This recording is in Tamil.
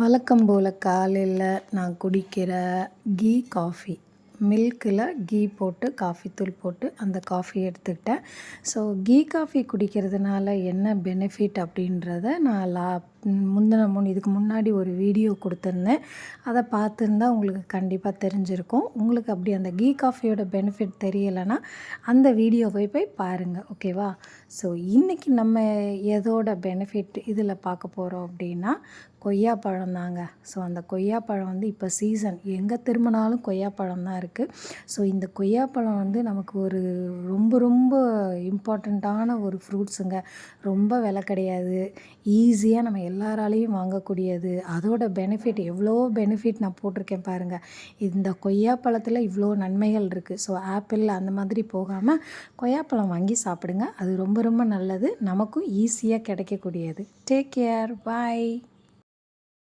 வழக்கம் போல் காலையில் நான் குடிக்கிற கீ காஃபி. மில்கில் கீ போட்டு காஃபி தூள் போட்டு அந்த காஃபி எடுத்துக்கிட்டேன். ஸோ கீ காஃபி குடிக்கிறதுனால என்ன பெனிஃபிட் அப்படின்றத நான் லா முந்தின முன் இதுக்கு முன்னாடி ஒரு வீடியோ கொடுத்துருந்தேன். அதை பார்த்துருந்தா உங்களுக்கு கண்டிப்பாக தெரிஞ்சிருக்கும். உங்களுக்கு அப்படி அந்த கீ காஃபியோட பெனிஃபிட் தெரியலைன்னா அந்த வீடியோவை போய் பாருங்கள் ஓகேவா ஸோ இன்றைக்கி நம்ம எதோட பெனிஃபிட் இதில் பார்க்க போகிறோம் அப்படின்னா கொய்யாப்பழம் தாங்க. ஸோ அந்த கொய்யாப்பழம் வந்து இப்போ சீசன் எங்கே திரும்பினாலும் கொய்யாப்பழம் தான் இருக்குது ஸோ இந்த கொய்யாப்பழம் வந்து நமக்கு ஒரு ரொம்ப ரொம்ப இம்பார்ட்டண்ட்டான ஒரு ஃப்ரூட்ஸுங்க ரொம்ப விலை கிடையாது. ஈஸியாக நம்ம எல்லாராலையும் வாங்கக்கூடியது. அதோட பெனிஃபிட் எவ்வளோ பெனிஃபிட் நான் போட்டிருக்கேன் பாருங்கள் இந்த கொய்யாப்பழத்தில் இவ்வளோ நன்மைகள் இருக்குது ஸோ ஆப்பிள் அந்த மாதிரி போகாமல் கொய்யாப்பழம் வாங்கி சாப்பிடுங்க. அது ரொம்ப ரொம்ப நல்லது. நமக்கும் ஈஸியாக கிடைக்கக்கூடியது. Take care bye